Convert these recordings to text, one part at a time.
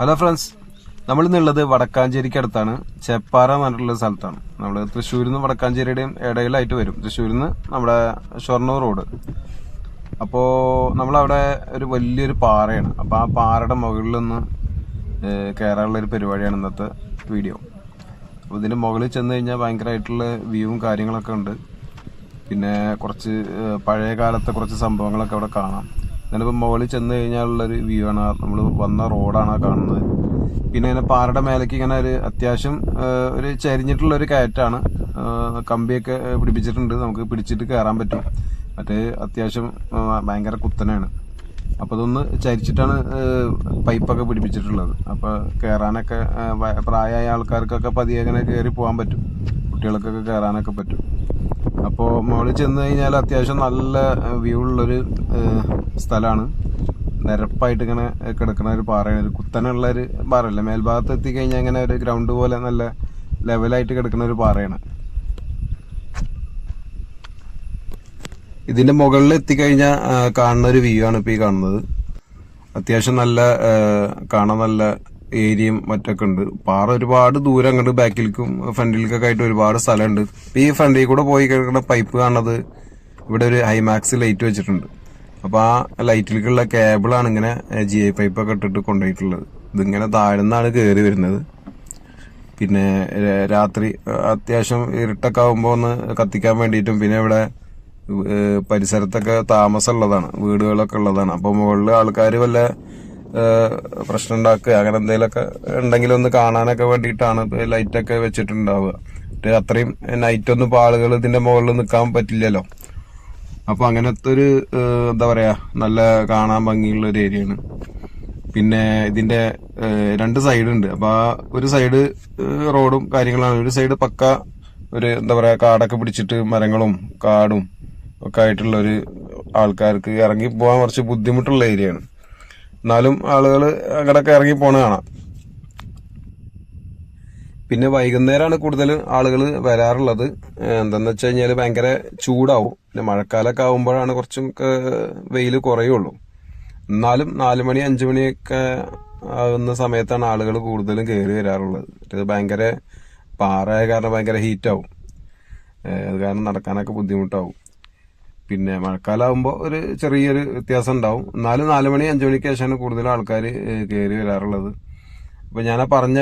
Hello friends നമ്മൾ ഇന്നുള്ളത് വടക്കാഞ്ചേരിക്ക് അടുത്താണ് ചെപ്പാറ എന്ന് പറഞ്ഞിട്ടുള്ള സ്ഥലത്താണ്. നമ്മൾ തൃശ്ശൂരിൽ നിന്ന് വടക്കാഞ്ചേരിയുടെയും ഇടയിലായിട്ട് വരും. തൃശ്ശൂരിൽ നിന്ന് നമ്മുടെ ഷൊർണൂർ റോഡ്. അപ്പോൾ നമ്മളവിടെ ഒരു വലിയൊരു പാറയാണ്. അപ്പോൾ ആ പാറയുടെ മുകളിൽ നിന്ന് കയറാനുള്ള ഒരു പരിപാടിയാണ് ഇന്നത്തെ വീഡിയോ. അപ്പോൾ ഇതിന്റെ മുകളിൽ ചെന്ന് കഴിഞ്ഞാൽ ഭയങ്കരമായിട്ടുള്ള വ്യൂവും കാര്യങ്ങളൊക്കെ ഉണ്ട്. പിന്നെ കുറച്ച് പഴയ കാലത്തെ കുറച്ച് സംഭവങ്ങളൊക്കെ അവിടെ കാണാം. ഞാനിപ്പോൾ മുകളിൽ ചെന്ന് കഴിഞ്ഞാലുള്ളൊരു വ്യൂ ആണ്. നമ്മൾ വന്ന റോഡാണ് കാണുന്നത്. പിന്നെ ഇങ്ങനെ പാറയുടെ മേലേക്ക് ഇങ്ങനെ ഒരു അത്യാവശ്യം ഒരു ചരിഞ്ഞിട്ടുള്ള ഒരു കയറ്റാണ് കമ്പിയൊക്കെ പിടിപ്പിച്ചിട്ടുണ്ട്. നമുക്ക് പിടിച്ചിട്ട് കയറാൻ പറ്റും. മറ്റേ അത്യാവശ്യം ഭയങ്കര കുത്തനെയാണ്. അപ്പോൾ അതൊന്ന് ചരിച്ചിട്ടാണ് പൈപ്പൊക്കെ പിടിപ്പിച്ചിട്ടുള്ളത്. അപ്പോൾ കയറാനൊക്കെ പ്രായമായ ആൾക്കാർക്കൊക്കെ പതിയെ അങ്ങനെ കയറി പോകാൻ പറ്റും. കുട്ടികൾക്കൊക്കെ കയറാനൊക്കെ പറ്റും. അപ്പോൾ മുകളിൽ ചെന്ന് കഴിഞ്ഞാൽ അത്യാവശ്യം നല്ല വ്യൂ ഉള്ളൊരു സ്ഥലമാണ്. നിരപ്പായിട്ട് ഇങ്ങനെ കിടക്കുന്ന ഒരു പാറയാണ്. ഒരു കുത്തനുള്ള ഒരു പാറയല്ല? മേൽഭാഗത്ത് എത്തിക്കഴിഞ്ഞാൽ ഇങ്ങനെ ഒരു ഗ്രൗണ്ട് പോലെ നല്ല ലെവലായിട്ട് കിടക്കുന്ന ഒരു പാറയാണ്. ഇതിന്റെ മുകളിൽ എത്തിക്കഴിഞ്ഞാൽ കാണുന്ന ഒരു വ്യൂ ആണ് ഇപ്പോൾ ഈ കാണുന്നത്. അത്യാവശ്യം നല്ല കാണാൻ നല്ല ഏരിയയും മറ്റൊക്കെ ഉണ്ട്. പാറ ഒരുപാട് ദൂരം അങ്ങോട്ട് ബാക്കിലേക്കും ഫ്രണ്ടിലേക്കൊക്കെ ആയിട്ട് ഒരുപാട് സ്ഥലമുണ്ട്. ഈ ഫ്രണ്ടിൽ കൂടെ പോയി കിടക്കുന്ന പൈപ്പ് കാണുന്നത് ഇവിടെ ഒരു ഹൈമാക്സ് ലൈറ്റ് വെച്ചിട്ടുണ്ട്. അപ്പൊ ആ ലൈറ്റിലേക്കുള്ള കേബിളാണ് ഇങ്ങനെ ജി ഐ പൈപ്പൊക്കെ ഇട്ടിട്ട് കൊണ്ടുപോയിട്ടുള്ളത്. ഇതിങ്ങനെ താഴ്ന്നാണ് കയറി വരുന്നത്. പിന്നെ രാത്രി അത്യാവശ്യം ഇരുട്ടൊക്കെ ആകുമ്പോൾ ഒന്ന് കത്തിക്കാൻ വേണ്ടിയിട്ടും പിന്നെ ഇവിടെ പരിസരത്തൊക്കെ താമസമുള്ളതാണ്. വീടുകളൊക്കെ ഉള്ളതാണ്. അപ്പോൾ മുകളിൽ ആൾക്കാർ വല്ല പ്രശ്നം ഉണ്ടാക്കുക അങ്ങനെ എന്തെങ്കിലുമൊക്കെ ഉണ്ടെങ്കിൽ ഒന്ന് കാണാനൊക്കെ വേണ്ടിയിട്ടാണ് ലൈറ്റൊക്കെ വെച്ചിട്ടുണ്ടാവുക. അത്രയും നൈറ്റ് ഒന്നും ഇപ്പോൾ ആളുകൾ ഇതിന്റെ മുകളിൽ നിൽക്കാൻ പറ്റില്ലല്ലോ. അപ്പോൾ അങ്ങനത്തെ ഒരു എന്താ പറയാ നല്ല കാണാൻ ഭംഗിയുള്ള ഒരു ഏരിയയാണ് പിന്നെ ഇതിന്റെ രണ്ട് സൈഡ് ഉണ്ട്. അപ്പൊ ആ ഒരു സൈഡ് റോഡും കാര്യങ്ങളാണ്. ഒരു സൈഡ് പക്ക ഒരു എന്താ പറയാ കാടൊക്കെ പിടിച്ചിട്ട് മരങ്ങളും കാടും ഒക്കെ ആയിട്ടുള്ള ഒരു ആൾക്കാർക്ക് ഇറങ്ങി പോകാൻ കുറച്ച് ബുദ്ധിമുട്ടുള്ള ഏരിയയാണ് എന്നാലും ആളുകൾ അങ്ങടൊക്കെ ഇറങ്ങി പോണ കാണാം. പിന്നെ വൈകുന്നേരമാണ് കൂടുതൽ ആളുകൾ വരാറുള്ളത്. എന്താണെന്ന് വെച്ച് കഴിഞ്ഞാൽ ഭയങ്കര ചൂടാവും. പിന്നെ മഴക്കാലമൊക്കെ ആകുമ്പോഴാണ് കുറച്ചും വെയിൽ കുറയുള്ളൂ. എന്നാലും നാല് മണി അഞ്ചു മണിയൊക്കെ ആകുന്ന സമയത്താണ് ആളുകൾ കൂടുതലും കയറി വരാറുള്ളത്. ഇത് ഭയങ്കര പാറയായ കാരണം ഭയങ്കര ഹീറ്റാവും അത് കാരണം നടക്കാനൊക്കെ ബുദ്ധിമുട്ടാവും. പിന്നെ മഴക്കാലമാകുമ്പോൾ ഒരു ചെറിയൊരു വ്യത്യാസം ഉണ്ടാവും എന്നാലും നാല് മണി അഞ്ചു മണിക്ക് ശേഷമാണ് കൂടുതൽ ആൾക്കാർ കയറി വരാറുള്ളത്. അപ്പോൾ ഞാൻ പറഞ്ഞ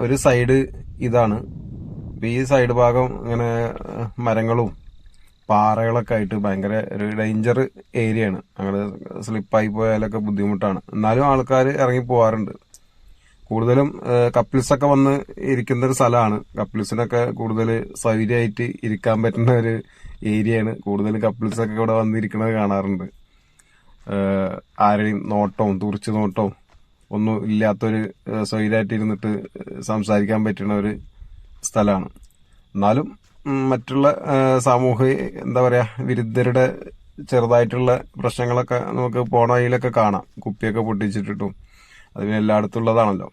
ഒരു സൈഡ് ഇതാണ്. ഈ സൈഡ് ഭാഗം ഇങ്ങനെ മരങ്ങളും പാറകളൊക്കെ ആയിട്ട് ഭയങ്കര ഒരു ഡേഞ്ചർ ഏരിയയാണ്. അങ്ങനെ സ്ലിപ്പായി പോയാലൊക്കെ ബുദ്ധിമുട്ടാണ്. എന്നാലും ആൾക്കാർ ഇറങ്ങി പോവാറുണ്ട്. കൂടുതലും കപ്പിൾസ് ഒക്കെ വന്ന് ഇരിക്കുന്ന ഒരു സ്ഥലമാണ്. കപ്പിൾസിനൊക്കെ കൂടുതൽ സൗകര്യമായിട്ട് ഇരിക്കാൻ പറ്റുന്ന ഒരു ഏരിയയാണ്. കൂടുതലും കപ്പിൾസ് ഒക്കെ ഇവിടെ വന്നിരിക്കുന്നത് കാണാറുണ്ട്. ആരുടെയും നോട്ടവും തുറിച്ചു നോട്ടവും ഒന്നും ഇല്ലാത്തൊരു സൗകര്യമായിട്ട് ഇരുന്നിട്ട് സംസാരിക്കാൻ പറ്റുന്ന ഒരു സ്ഥലമാണ്. എന്നാലും മറ്റുള്ള സമൂഹ എന്താ പറയുക വിരുദ്ധരുടെ ചെറുതായിട്ടുള്ള പ്രശ്നങ്ങളൊക്കെ നമുക്ക് പോണ വഴിയിലൊക്കെ കാണാം. കുപ്പിയൊക്കെ പൊട്ടിച്ചിട്ടിട്ടും അത് പിന്നെ എല്ലായിടത്തും ഉള്ളതാണല്ലോ.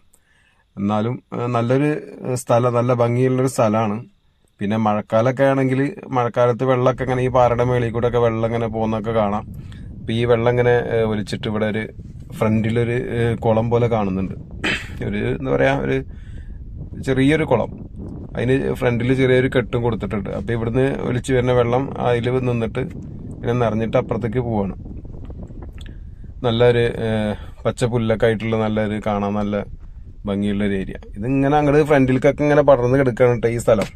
എന്നാലും നല്ലൊരു സ്ഥലം നല്ല ഭംഗിയുള്ളൊരു സ്ഥലമാണ് പിന്നെ മഴക്കാലമൊക്കെ ആണെങ്കിൽ മഴക്കാലത്ത് വെള്ളമൊക്കെ ഇങ്ങനെ ഈ പാറയുടെ മേളിൽ കൂടെ ഒക്കെ വെള്ളം ഇങ്ങനെ പോകുന്നൊക്കെ കാണാം. അപ്പം ഈ വെള്ളം ഇങ്ങനെ ഒലിച്ചിട്ട് ഇവിടെ ഒരു ഫ്രണ്ടിലൊരു കുളം പോലെ കാണുന്നുണ്ട്. ഒരു എന്താ പറയുക ഒരു ചെറിയൊരു കുളം. അതിന് ഫ്രണ്ടിൽ ചെറിയൊരു കെട്ടും കൊടുത്തിട്ടുണ്ട്. അപ്പോൾ ഇവിടുന്ന് ഒലിച്ചു വരുന്ന വെള്ളം അതിൽ നിന്നിട്ട് ഇങ്ങനെ നിറഞ്ഞിട്ട് അപ്പുറത്തേക്ക് പോവാണ്. നല്ലൊരു പച്ച പുല്ലൊക്കെ ആയിട്ടുള്ള നല്ലൊരു കാണാൻ നല്ല ഭംഗിയുള്ള ഒരു ഏരിയ ഇതിങ്ങനെ അങ്ങോട്ട് ഫ്രണ്ടിലേക്കൊക്കെ ഇങ്ങനെ പടർന്ന് കിടക്കുകയാണ് കേട്ടോ ഈ സ്ഥലം.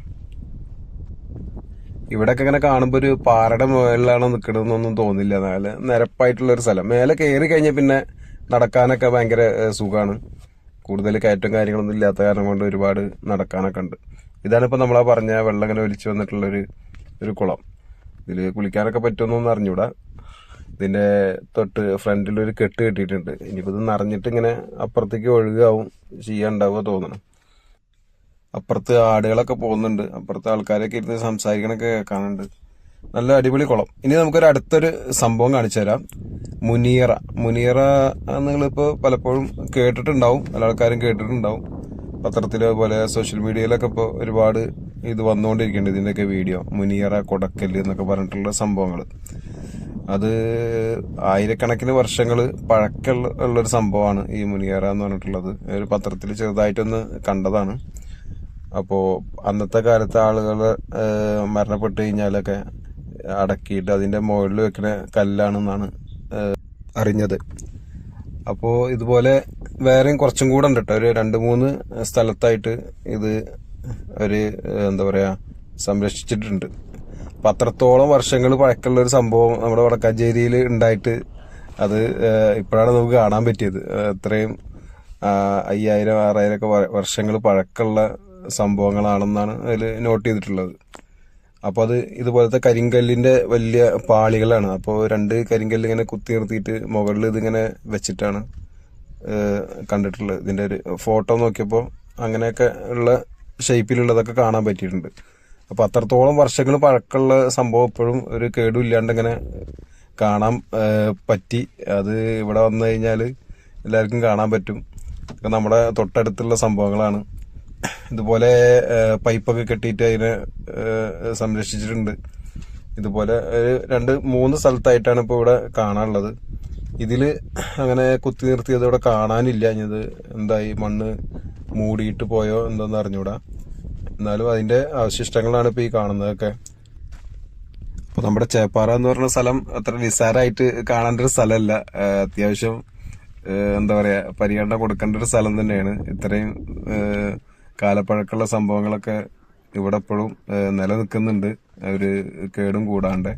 ഇവിടെയൊക്കെ ഇങ്ങനെ കാണുമ്പോൾ ഒരു പാറയുടെ മുകളിലാണ് നിൽക്കണമെന്നൊന്നും തോന്നില്ല. നല്ല നിരപ്പായിട്ടുള്ള ഒരു സ്ഥലം. മേലെ കയറി കഴിഞ്ഞാൽ പിന്നെ നടക്കാനൊക്കെ ഭയങ്കര സുഖമാണ് കൂടുതൽ കയറ്റം കാര്യങ്ങളൊന്നും ഇല്ലാത്ത കാരണം കൊണ്ട് ഒരുപാട് നടക്കാനൊക്കെ ഉണ്ട്. ഇതാണ് ഇപ്പൊ നമ്മളാ പറഞ്ഞ വെള്ളം ഇങ്ങനെ ഒലിച്ചു വന്നിട്ടുള്ളൊരു ഒരു കുളം. ഇതിൽ കുളിക്കാനൊക്കെ പറ്റുമെന്നൊന്നും അറിഞ്ഞൂടാ. ഇതിന്റെ തൊട്ട് ഫ്രണ്ടിൽ ഒരു കെട്ട് കെട്ടിയിട്ടുണ്ട്. ഇനിയിപ്പോ ഇത് നിറഞ്ഞിട്ട് ഇങ്ങനെ അപ്പുറത്തേക്ക് ഒഴുകാവും ചെയ്യാണ്ടാവുക തോന്നണം. അപ്പുറത്ത് ആടുകളൊക്കെ പോകുന്നുണ്ട്. അപ്പുറത്ത് ആൾക്കാരൊക്കെ ഇരുന്ന് സംസാരിക്കണൊക്കെ കേൾക്കാനുണ്ട്. നല്ല അടിപൊളി കുളം. ഇനി നമുക്കൊരു അടുത്തൊരു സംഭവം കാണിച്ചു തരാം. മുനീറ. മുനീറ നിങ്ങളിപ്പോൾ പലപ്പോഴും കേട്ടിട്ടുണ്ടാവും. പല ആൾക്കാരും കേട്ടിട്ടുണ്ടാവും. പത്രത്തിലോ പോലെ സോഷ്യൽ മീഡിയയിലൊക്കെ ഇപ്പോൾ ഒരുപാട് ഇത് വന്നുകൊണ്ടിരിക്കുന്നുണ്ട് ഇതിന്റെയൊക്കെ വീഡിയോ. മുനീറ കൊടക്കൽ എന്നൊക്കെ പറഞ്ഞിട്ടുള്ള സംഭവങ്ങൾ അത് ആയിരക്കണക്കിന് വർഷങ്ങൾ പഴക്കമുള്ള ഒരു സംഭവമാണ് ഈ മുനിയറ എന്ന് പറഞ്ഞിട്ടുള്ളത്. ഒരു പത്രത്തിൽ ചെറുതായിട്ടൊന്ന് കണ്ടതാണ്. അപ്പോൾ അന്നത്തെ കാലത്തെ ആളുകൾ മരണപ്പെട്ട് കഴിഞ്ഞാലൊക്കെ അടക്കിയിട്ട് അതിന്റെ മുകളിൽ വെക്കുന്ന കല്ലാണെന്നാണ് അറിഞ്ഞത്. അപ്പോൾ ഇതുപോലെ വേറെയും കുറച്ചും കൂടെ ഉണ്ട് കേട്ടോ ഒരു രണ്ട് മൂന്ന് സ്ഥലത്തായിട്ട് ഇത് ഒരു എന്താ പറയുക സംരക്ഷിച്ചിട്ടുണ്ട്. അപ്പം അത്രത്തോളം വർഷങ്ങൾ പഴക്കമുള്ള ഒരു സംഭവം നമ്മുടെ വടക്കാഞ്ചേരിയിൽ ഉണ്ടായിട്ട് അത് ഇപ്പോഴാണ് നമുക്ക് കാണാൻ പറ്റിയത്. അത്രയും അയ്യായിരം ആറായിരം ഒക്കെ വർഷങ്ങൾ പഴക്കമുള്ള സംഭവങ്ങളാണെന്നാണ് അതിൽ നോട്ട് ചെയ്തിട്ടുള്ളത്. അപ്പോൾ അത് ഇതുപോലത്തെ കരിങ്കല്ലിന്റെ വലിയ പാളികളാണ്. അപ്പോൾ രണ്ട് കരിങ്കല്ല് ഇങ്ങനെ കുത്തി നിർത്തിയിട്ട് മുകളിൽ ഇതിങ്ങനെ വെച്ചിട്ടാണ് കണ്ടിട്ടുള്ളത്. ഇതിന്റെ ഒരു ഫോട്ടോ നോക്കിയപ്പോൾ അങ്ങനെയൊക്കെ ഉള്ള ഷേപ്പിലുള്ളതൊക്കെ കാണാൻ പറ്റിയിട്ടുണ്ട്. അപ്പോൾ അത്രത്തോളം വർഷങ്ങൾ പഴക്കമുള്ള സംഭവം ഇപ്പോഴും ഒരു കേടും ഇല്ലാണ്ട് ഇങ്ങനെ കാണാൻ പറ്റി. അത് ഇവിടെ വന്നു കഴിഞ്ഞാൽ എല്ലാവർക്കും കാണാൻ പറ്റും. ഇതൊക്കെ നമ്മുടെ തൊട്ടടുത്തുള്ള സംഭവങ്ങളാണ്. ഇതുപോലെ പൈപ്പൊക്കെ കെട്ടിയിട്ട് അതിനെ സംരക്ഷിച്ചിട്ടുണ്ട്. ഇതുപോലെ രണ്ട് മൂന്ന് സ്ഥലത്തായിട്ടാണ് ഇപ്പോൾ ഇവിടെ കാണാനുള്ളത്. ഇതിൽ അങ്ങനെ കുത്തി നിർത്തിയത് ഇവിടെ കാണാനില്ല. ഇത് എന്തായി? മണ്ണ് മൂടിയിട്ട് പോയോ എന്തോന്ന് അറിഞ്ഞൂടാ. എന്നാലും അതിന്റെ അവശിഷ്ടങ്ങളാണ് ഇപ്പോൾ ഈ കാണുന്നതൊക്കെ. അപ്പോൾ നമ്മുടെ ചേപ്പാറ എന്ന് പറഞ്ഞ സ്ഥലം അത്ര നിസ്സാരമായിട്ട് കാണേണ്ട ഒരു സ്ഥലമല്ല. അത്യാവശ്യം എന്താ പറയാ പരിഗണന കൊടുക്കേണ്ട ഒരു സ്ഥലം തന്നെയാണ്. ഇത്രയും കാലപ്പഴക്കുള്ള സംഭവങ്ങളൊക്കെ ഇവിടെ എപ്പോഴും നിലനിൽക്കുന്നുണ്ട്. ഒരു കേടും കൂടാണ്ട്.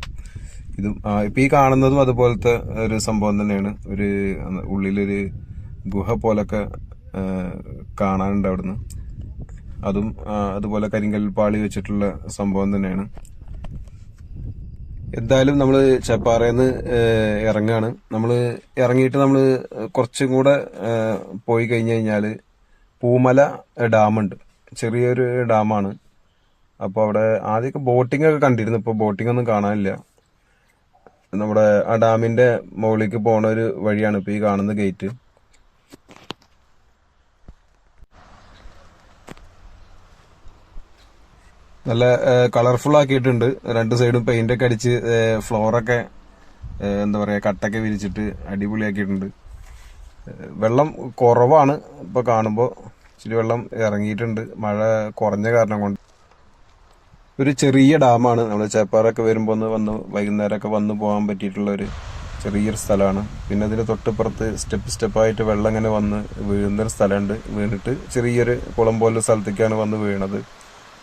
ഇതും ഇപ്പൊ ഈ കാണുന്നതും അതുപോലത്തെ ഒരു സംഭവം തന്നെയാണ്. ഒരു ഉള്ളിലൊരു ഗുഹ പോലൊക്കെ കാണാനുണ്ട് അവിടുന്ന്. അതും അതുപോലെ കരിങ്കൽ പാളി വെച്ചിട്ടുള്ള സംഭവം തന്നെയാണ്. എന്തായാലും നമ്മൾ ചപ്പാറയിൽ ഇറങ്ങാണ്. നമ്മൾ ഇറങ്ങിയിട്ട് നമ്മൾ കുറച്ചും കൂടെ പോയി കഴിഞ്ഞ് കഴിഞ്ഞാൽ പൂമല ഡാമുണ്ട്. ചെറിയൊരു ഡാമാണ്. അപ്പോൾ അവിടെ ആദ്യമൊക്കെ ബോട്ടിംഗ് ഒക്കെ കണ്ടിരുന്നു. ഇപ്പോൾ ബോട്ടിംഗ് ഒന്നും കാണാനില്ല. നമ്മുടെ ആ ഡാമിന്റെ മുകളിലേക്ക് പോണ ഒരു വഴിയാണ് ഇപ്പോൾ ഈ കാണുന്ന ഗേറ്റ്. നല്ല കളർഫുൾ ആക്കിയിട്ടുണ്ട്. രണ്ട് സൈഡും പെയിന്റ് ഒക്കെ അടിച്ച് ഫ്ലോറൊക്കെ എന്താ പറയാ കട്ടൊക്കെ വിരിച്ചിട്ട് അടിപൊളിയാക്കിയിട്ടുണ്ട്. വെള്ളം കുറവാണ് ഇപ്പൊ കാണുമ്പോൾ ഇച്ചിരി വെള്ളം ഇറങ്ങിയിട്ടുണ്ട്. മഴ കുറഞ്ഞ കാരണം കൊണ്ട്. ഒരു ചെറിയ ഡാമാണ്. നമ്മൾ ചേപ്പാറൊക്കെ വരുമ്പോൾ ഒന്ന് വന്ന് വൈകുന്നേരമൊക്കെ വന്ന് പോകാൻ പറ്റിയിട്ടുള്ള ഒരു ചെറിയൊരു സ്ഥലമാണ്. പിന്നെ അതിന് തൊട്ടിപ്പുറത്ത് സ്റ്റെപ്പ് സ്റ്റെപ്പായിട്ട് വെള്ളം ഇങ്ങനെ വന്ന് വീഴുന്നൊരു സ്ഥലമുണ്ട്. വീണിട്ട് ചെറിയൊരു കുളം പോലെ സ്ഥലത്തേക്കാണ് വന്ന് വീണത്.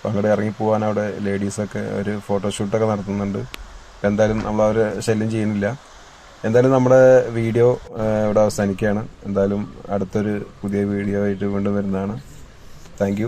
അപ്പം അങ്ങോട്ട് ഇറങ്ങി പോകാൻ അവിടെ ലേഡീസൊക്കെ ഒരു ഫോട്ടോഷൂട്ടൊക്കെ നടത്തുന്നുണ്ട്. എന്തായാലും നമ്മൾ അവർ ശല്യം ചെയ്യുന്നില്ല. എന്തായാലും നമ്മുടെ വീഡിയോ ഇവിടെ അവസാനിക്കുകയാണ്. എന്തായാലും അടുത്തൊരു പുതിയ വീഡിയോ ആയിട്ട് വീണ്ടും വരുന്നതാണ്. താങ്ക്